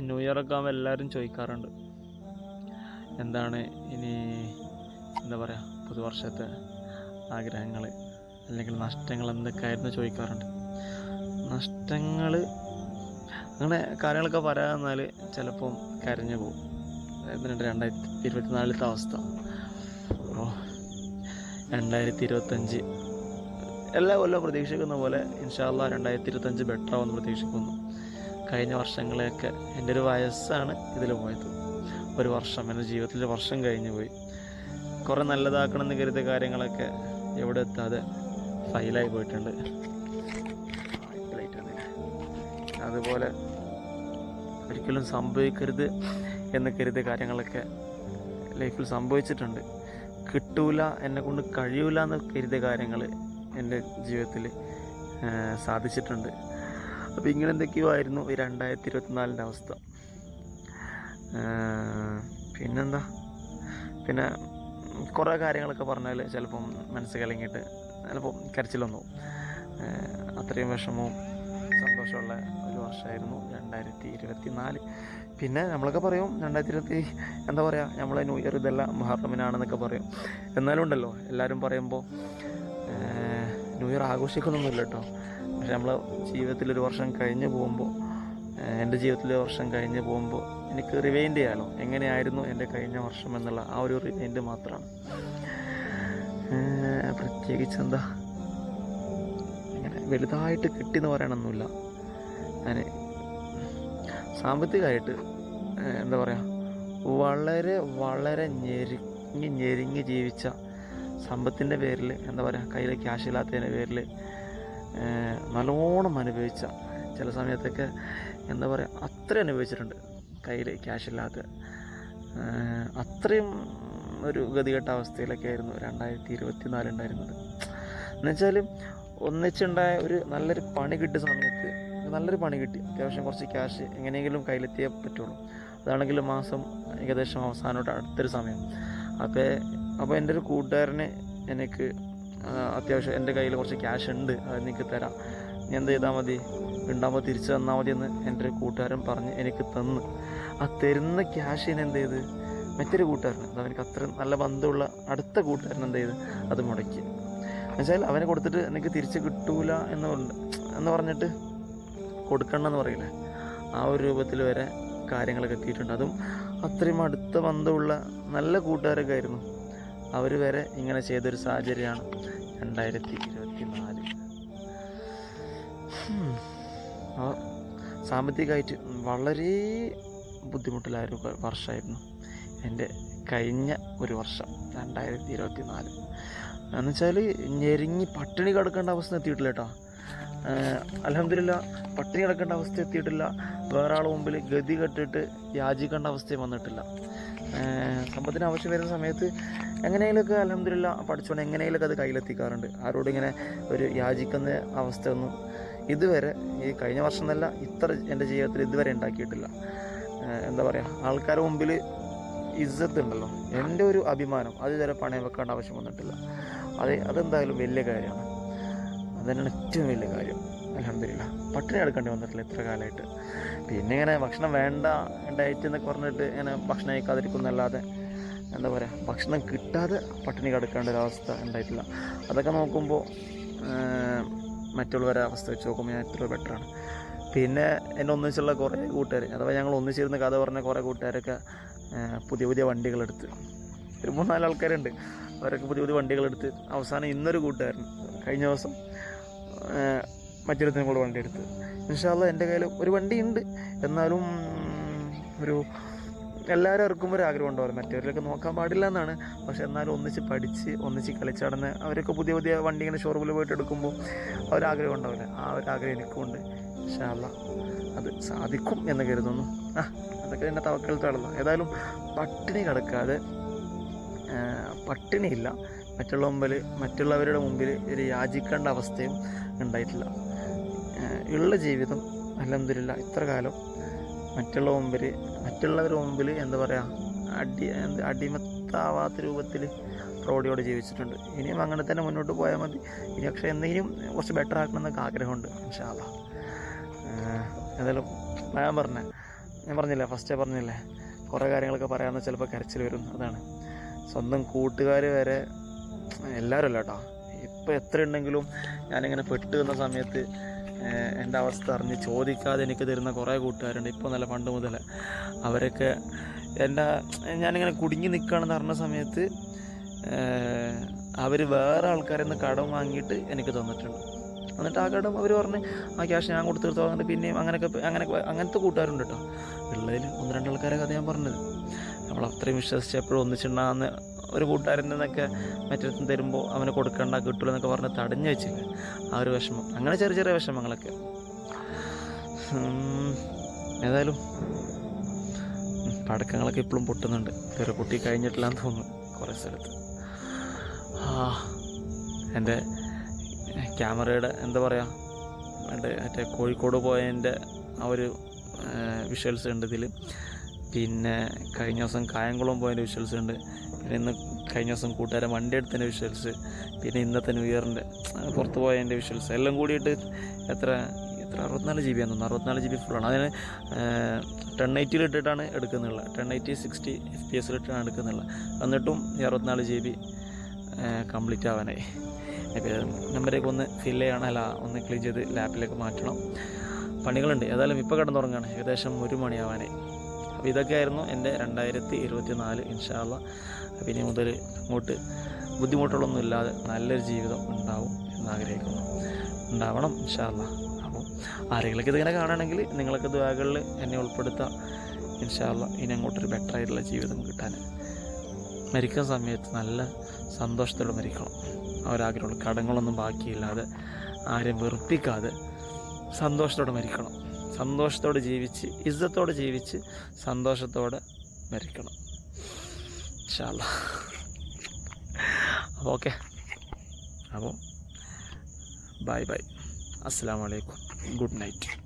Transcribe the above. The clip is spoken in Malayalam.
ന്യൂ ഇയർ ഒക്കെ ആകുമ്പോൾ എല്ലാവരും ചോദിക്കാറുണ്ട്. എന്താണ് ഇനി എന്താ പറയുക പുതുവർഷത്തെ ആഗ്രഹങ്ങൾ അല്ലെങ്കിൽ നഷ്ടങ്ങൾ എന്തൊക്കെയായിരുന്നു ചോദിക്കാറുണ്ട്. നഷ്ടങ്ങൾ അങ്ങനെ കാര്യങ്ങളൊക്കെ പറയാമെന്നാൽ ചിലപ്പം കരഞ്ഞു പോകും. എന്നിട്ട് രണ്ടായിരത്തി ഇരുപത്തിനാലിലത്തെ അവസ്ഥ. അപ്പോൾ രണ്ടായിരത്തി ഇരുപത്തഞ്ച് എല്ലാ കൊല്ലവും പ്രതീക്ഷിക്കുന്ന പോലെ ഇൻഷാല്ല രണ്ടായിരത്തി ഇരുപത്തഞ്ച് ബെറ്റർ ആവുമെന്ന് പ്രതീക്ഷിക്കുന്നു. കഴിഞ്ഞ വർഷങ്ങളെയൊക്കെ എന്റെ ഒരു വയസ്സാണ് ഇതിൽ പോയത്. ഒരു വർഷം എന്റെ ജീവിതത്തിൽ വർഷം കഴിഞ്ഞു പോയി. കുറേ നല്ലതാക്കണമെന്ന് കരുതിയ കാര്യങ്ങളൊക്കെ എവിടെ എത്താതെ ഫൈലായി പോയിട്ടുണ്ട്. അതുപോലെ ഒരിക്കലും സംഭവിക്കരുത് എന്ന് കരുതിയ കാര്യങ്ങളൊക്കെ ലൈഫിൽ സംഭവിച്ചിട്ടുണ്ട്. കിട്ടൂല എന്നെ കൊണ്ട് കഴിയൂല എന്ന് കരുതിയ കാര്യങ്ങൾ എന്റെ ജീവിതത്തിൽ സാധിച്ചിട്ടുണ്ട്. അപ്പോൾ ഇങ്ങനെ എന്തൊക്കെയോ ആയിരുന്നു ഈ രണ്ടായിരത്തി ഇരുപത്തിനാലിന്റെ അവസ്ഥ പിന്നെന്താ? പിന്നെ കുറേ കാര്യങ്ങളൊക്കെ പറഞ്ഞാൽ ചിലപ്പം മനസ്സ് കലങ്ങിയിട്ട് ചിലപ്പം കരച്ചിലൊന്നും അത്രയും വിഷമവും സന്തോഷമുള്ള ഒരു വർഷമായിരുന്നു രണ്ടായിരത്തി ഇരുപത്തി നാല് പിന്നെ നമ്മളൊക്കെ പറയും രണ്ടായിരത്തി ഇരുപത്തി എന്താ പറയുക നമ്മളെ ന്യൂ ഇയർ ഇതെല്ലാം മുഹറമിനാണെന്നൊക്കെ പറയും. എന്നാലും ഉണ്ടല്ലോ എല്ലാവരും പറയുമ്പോൾ ന്യൂ ഇയർ ആഘോഷിക്കുന്നൊന്നുമില്ല കേട്ടോ. പക്ഷെ നമ്മൾ ജീവിതത്തിൽ ഒരു വർഷം കഴിഞ്ഞ് പോകുമ്പോൾ എന്റെ ജീവിതത്തിലെ വർഷം കഴിഞ്ഞ് പോകുമ്പോൾ എനിക്ക് റിവൈൻഡ് ചെയ്യാലോ? എങ്ങനെയായിരുന്നു എന്റെ കഴിഞ്ഞ വർഷം എന്നുള്ള ആ ഒരു റിവൈൻഡ് മാത്രമാണ് പ്രത്യേകിച്ച് എന്താ? അങ്ങനെ വലുതായിട്ട് കിട്ടിയെന്ന് പറയാനൊന്നുമില്ല. ഞാൻ സാമ്പത്തികമായിട്ട് എന്താ പറയുക വളരെ വളരെ ഞെരുങ്ങി ഞെരുങ്ങി ജീവിച്ച സമ്പത്തിന്റെ പേരിൽ എന്താ പറയുക കയ്യിൽ ക്യാഷ് ഇല്ലാത്തതിന്റെ പേരിൽ നല്ലോണം അനുഭവിച്ച ചില സമയത്തൊക്കെ എന്താ പറയുക അത്ര അനുഭവിച്ചിട്ടുണ്ട് കയ്യിൽ ക്യാഷ് ഇല്ലാത്ത അത്രയും ഒരു ഗതികെട്ട അവസ്ഥയിലൊക്കെ ആയിരുന്നു രണ്ടായിരത്തി ഇരുപത്തി നാലുണ്ടായിരുന്നത് എന്നുവെച്ചാൽ ഒന്നിച്ചുണ്ടായ ഒരു നല്ലൊരു പണി കിട്ടിയ സമയത്ത് നല്ലൊരു പണി കിട്ടി. അത്യാവശ്യം കുറച്ച് ക്യാഷ് എങ്ങനെയെങ്കിലും കയ്യിലെത്തിയേ പറ്റുള്ളൂ. അതാണെങ്കിൽ മാസം ഏകദേശം അവസാനമായിട്ട് അടുത്തൊരു സമയം. അപ്പോൾ അപ്പോൾ എന്റെ ഒരു കൂട്ടുകാരന് എനിക്ക് അത്യാവശ്യം എന്റെ കയ്യിൽ കുറച്ച് ക്യാഷ് ഉണ്ട്. അത് എനിക്ക് തരാം. നീ എന്ത് ചെയ്താൽ മതി? ഉണ്ടാകുമ്പോൾ തിരിച്ചു തന്നാൽ മതി എന്ന് എന്റെ ഒരു കൂട്ടുകാരൻ പറഞ്ഞ് എനിക്ക് തന്ന്. ആ തരുന്ന ക്യാഷിന് എന്ത് ചെയ്ത്? മറ്റൊരു കൂട്ടുകാരൻ അത് അവനക്ക് അത്ര നല്ല ബന്ധമുള്ള അടുത്ത കൂട്ടുകാരൻ എന്ത് ചെയ്ത്? അത് മുടക്കി. എന്നുവെച്ചാൽ അവനെ കൊടുത്തിട്ട് എനിക്ക് തിരിച്ച് കിട്ടൂല എന്നുണ്ട് എന്ന് പറഞ്ഞിട്ട് കൊടുക്കണം എന്ന് പറയില്ലേ? ആ ഒരു രൂപത്തിൽ വരെ കാര്യങ്ങളൊക്കെ എത്തിയിട്ടുണ്ട്. അതും അത്രയും അടുത്ത ബന്ധമുള്ള നല്ല കൂട്ടുകാരൊക്കെ ആയിരുന്നു. അവർ വരെ ഇങ്ങനെ ചെയ്തൊരു സാഹചര്യമാണ് രണ്ടായിരത്തി ഇരുപത്തി നാല് അപ്പോൾ സാമ്പത്തികമായിട്ട് വളരെ ബുദ്ധിമുട്ടിലായ ഒരു വർഷമായിരുന്നു എന്റെ കഴിഞ്ഞ ഒരു വർഷം രണ്ടായിരത്തി ഇരുപത്തി നാല് എന്നുവെച്ചാൽ ഞെരുങ്ങി പട്ടിണി കിടക്കേണ്ട അവസ്ഥ എത്തിയിട്ടില്ല കേട്ടോ. അലഹമില്ല പട്ടിണി കിടക്കേണ്ട അവസ്ഥ എത്തിയിട്ടില്ല. വേറെ ആൾ മുമ്പിൽ ഗതി കെട്ടിട്ട് യാചിക്കേണ്ട അവസ്ഥയും വന്നിട്ടില്ല. സമ്പത്തിന് ആവശ്യം വരുന്ന സമയത്ത് എങ്ങനെയെങ്കിലുമൊക്കെ അലഹമില്ല പഠിച്ചുകൊണ്ട് എങ്ങനെയെങ്കിലുമൊക്കെ അത് കയ്യിലെത്തിക്കാറുണ്ട്. ആരോടും ഇങ്ങനെ ഒരു യാചിക്കുന്ന അവസ്ഥയൊന്നും ഇതുവരെ ഈ കഴിഞ്ഞ വർഷം എന്നല്ല ഇത്ര എന്റെ ജീവിതത്തിൽ ഇതുവരെ ഉണ്ടാക്കിയിട്ടില്ല. എന്താ പറയുക ആൾക്കാരുടെ മുമ്പിൽ ഇജ്ജത്ത് ഉണ്ടല്ലോ എന്റെ ഒരു അഭിമാനം. അത് ഇതുവരെ പണയം വെക്കേണ്ട ആവശ്യം വന്നിട്ടില്ല. അത് അതെന്തായാലും വലിയ കാര്യമാണ്. അതന്നെയാണ് ഏറ്റവും വലിയ കാര്യം. അലഹമില്ല പട്ടിണി എടുക്കേണ്ടി വന്നിട്ടില്ല ഇത്ര കാലമായിട്ട്. പിന്നെ ഇങ്ങനെ ഭക്ഷണം വേണ്ട ഡയറ്റ് എന്നൊക്കെ പറഞ്ഞിട്ട് ഇങ്ങനെ ഭക്ഷണം കഴിക്കാതിരിക്കുന്നല്ലാതെ എന്താ പറയുക ഭക്ഷണം കിട്ടാതെ പട്ടിണി കിടക്കേണ്ട ഒരവസ്ഥ ഉണ്ടായിട്ടില്ല. അതൊക്കെ നോക്കുമ്പോൾ മറ്റുള്ളവരെ അവസ്ഥ വെച്ച് നോക്കുമ്പോൾ ഞാൻ എത്ര ബെറ്ററാണ് പിന്നെ എന്നെ ഒന്നിച്ചുള്ള കുറേ കൂട്ടുകാർ അഥവാ ഞങ്ങൾ ഒന്നിച്ചിരുന്ന് കഥ പറഞ്ഞ കുറേ കൂട്ടുകാരൊക്കെ പുതിയ പുതിയ വണ്ടികളെടുത്ത് ഒരു മൂന്നാൽ ആൾക്കാരുണ്ട്. അവരൊക്കെ പുതിയ പുതിയ വണ്ടികളെടുത്ത് അവസാനം ഇന്നൊരു കൂട്ടുകാരൻ കഴിഞ്ഞ ദിവസം മറ്റൊരുത്തിനും കൂടെ വണ്ടി എടുത്ത് ഇൻഷാല്ല എന്റെ കയ്യിൽ ഒരു വണ്ടി ഉണ്ട് എന്നാലും ഒരു എല്ലാവരും ഇറക്കുമ്പോൾ ഒരു ആഗ്രഹം ഉണ്ടാവും. മറ്റവരിലൊക്കെ നോക്കാൻ പാടില്ല എന്നാണ്. പക്ഷെ എന്നാലും ഒന്നിച്ച് പഠിച്ച് ഒന്നിച്ച് കളിച്ചടന്ന് അവരൊക്കെ പുതിയ പുതിയ വണ്ടി ഇങ്ങനെ ഷോറൂമിൽ പോയിട്ട് എടുക്കുമ്പോൾ ആഗ്രഹം ഉണ്ടാവില്ല. ആ ഒരു ആഗ്രഹം എനിക്കുണ്ട്. അല്ല. അത് സാധിക്കും എന്ന് കരുതുന്നു. ആ അതൊക്കെ എന്റെ തവക്കലത്താണല്ലോ ഏതായാലും പട്ടിണി കിടക്കാതെ പട്ടിണിയില്ല. മറ്റുള്ള മുമ്പിൽ മറ്റുള്ളവരുടെ മുമ്പിൽ ഒരു യാചിക്കേണ്ട അവസ്ഥയും ഉണ്ടായിട്ടില്ല. ഉള്ള ജീവിതം അലഹമില്ല ഇത്ര കാലം മറ്റുള്ള മുമ്പിൽ മറ്റുള്ളവരുടെ മുമ്പിൽ എന്താ പറയുക അടി അടിമത്താവാത്ത രൂപത്തിൽ റോഡിയോട് ജീവിച്ചിട്ടുണ്ട്. ഇനിയും അങ്ങനെ തന്നെ മുന്നോട്ട് പോയാൽ മതി. ഇനി പക്ഷെ എന്തെങ്കിലും കുറച്ച് ബെറ്റർ ആക്കണം എന്നൊക്കെ ആഗ്രഹമുണ്ട് ഇൻഷാല്ല എന്തായാലും ഞാൻ പറഞ്ഞ ഞാൻ പറഞ്ഞില്ലേ ഫസ്റ്റേ പറഞ്ഞില്ലേ കുറേ കാര്യങ്ങളൊക്കെ പറയാമെന്ന് ചിലപ്പോൾ കരച്ചിൽ വരും അതാണ്. സ്വന്തം കൂട്ടുകാർ വരെ എല്ലാവരും അല്ല കേട്ടോ. ഇപ്പോൾ എത്ര ഉണ്ടെങ്കിലും ഞാനിങ്ങനെ പെട്ട് വന്ന സമയത്ത് എന്റെ അവസ്ഥ അറിഞ്ഞ് ചോദിക്കാതെ എനിക്ക് തരുന്ന കുറേ കൂട്ടുകാരുണ്ട്. ഇപ്പോൾ നല്ല പണ്ട് മുതൽ അവരൊക്കെ എന്റെ ഞാനിങ്ങനെ കുടുങ്ങി നിൽക്കുകയാണെന്ന് അറിഞ്ഞ സമയത്ത് അവർ വേറെ ആൾക്കാരിൽ നിന്ന് കടം വാങ്ങിയിട്ട് എനിക്ക് തന്നിട്ടുണ്ട്. എന്നിട്ട് ആ കടം അവർ പറഞ്ഞ് ആ ക്യാഷ് ഞാൻ കൊടുത്തു എന്നിട്ട് പിന്നെയും അങ്ങനെയൊക്കെ അങ്ങനെ അങ്ങനത്തെ കൂട്ടുകാരുണ്ട് കേട്ടോ. ഉള്ളതിൽ ഒന്ന് രണ്ട് ആൾക്കാരെ കഥ ഞാൻ പറഞ്ഞത്. നമ്മൾ അത്രയും വിശ്വസിച്ച് എപ്പോഴും ഒന്നിച്ചുണ്ടാകുന്ന ഒരു കൂട്ടുകാരൻ നിന്നൊക്കെ മറ്റൊരുത്തും തരുമ്പോൾ അവന് കൊടുക്കണ്ട കിട്ടില്ല എന്നൊക്കെ പറഞ്ഞ് തടഞ്ഞു വെച്ചില്ല ആ ഒരു വിഷമം. അങ്ങനെ ചെറിയ ചെറിയ വിഷമങ്ങളൊക്കെ. ഏതായാലും പടക്കങ്ങളൊക്കെ ഇപ്പോഴും പൊട്ടുന്നുണ്ട്. ചെറിയ പൊട്ടി കഴിഞ്ഞിട്ടില്ലാന്ന് തോന്നുന്നു കുറേ സ്ഥലത്ത്. എന്റെ ക്യാമറയുടെ എന്താ പറയുക എന്റെ മറ്റേ കോഴിക്കോട് പോയതിന്റെ ആ ഒരു വിഷ്വൽസ് ഉണ്ട് ഇതിൽ പിന്നെ കഴിഞ്ഞ ദിവസം കായംകുളം പോയതിന്റെ വിഷ്വൽസ് ഉണ്ട് പിന്നെ ഇന്ന് കഴിഞ്ഞ ദിവസം കൂട്ടുകാരൻ വണ്ടി എടുത്തതിന്റെ വിഷ്വൽസ്. പിന്നെ ഇന്നത്തെ ന്യൂ ഇയറിന്റെ പുറത്ത് പോയതിന്റെ വിഷ്വൽസ്. എല്ലാം കൂടിയിട്ട് എത്ര എത്ര അറുപത്തിനാല് ജി ബി ആണെന്ന് അറുപത്തിനാല് ജി ബി ഫുള്ളാണ് അതിന് ടെൻ എയ്റ്റിയിൽ ഇട്ടിട്ടാണ് എടുക്കുന്നുള്ളത്. Ten eighty sixty F P എസിലിട്ടാണ് എടുക്കുന്നുള്ളത്. എന്നിട്ടും ഈ അറുപത്തിനാല് ജി ബി കംപ്ലീറ്റ് ആവാനായി. നമ്പരേക്ക് ഒന്ന് ഫില്ല് ചെയ്യണം. അല്ല ഒന്ന് ക്ലീൻ ചെയ്ത് ലാപ്പിലേക്ക് മാറ്റണം. പണികളുണ്ട്. ഏതായാലും ഇപ്പോൾ കിടന്നുറങ്ങുകയാണ് ഏകദേശം ഒരു മണിയാവാനായി. അപ്പോൾ ഇതൊക്കെയായിരുന്നു എന്റെ രണ്ടായിരത്തി ഇരുപത്തി നാല് ഇൻഷാല്ല അപ്പം ഇനി മുതൽ ഇങ്ങോട്ട് ബുദ്ധിമുട്ടുകളൊന്നും ഇല്ലാതെ നല്ലൊരു ജീവിതം ഉണ്ടാവും എന്നാഗ്രഹിക്കുന്നു. ഉണ്ടാവണം ഇൻഷാല്ല അപ്പോൾ ആരെങ്കിലൊക്കെ ഇതിങ്ങനെ കാണുകയാണെങ്കിൽ നിങ്ങളൊക്കെ ദ്വാകളിൽ എന്നെ ഉൾപ്പെടുത്താം ഇൻഷാല്ല ഇനി അങ്ങോട്ടൊരു ബെറ്റർ ആയിട്ടുള്ള ജീവിതം കിട്ടാൻ. മരിക്കുന്ന സമയത്ത് നല്ല സന്തോഷത്തോടെ മരിക്കണം. അവരാഗ്രഹമുള്ള കടങ്ങളൊന്നും ബാക്കിയില്ലാതെ ആരെയും വെറുപ്പിക്കാതെ സന്തോഷത്തോടെ മരിക്കണം. സന്തോഷത്തോടെ ജീവിച്ച് ഇജ്ജത്തോടെ ജീവിച്ച് സന്തോഷത്തോടെ മരിക്കണം. ഇൻഷാല്ല അപ്പോൾ ഓക്കെ. അപ്പോൾ ബൈ ബൈ. അസ്സാം വലൈക്കും ഗുഡ് നൈറ്റ്.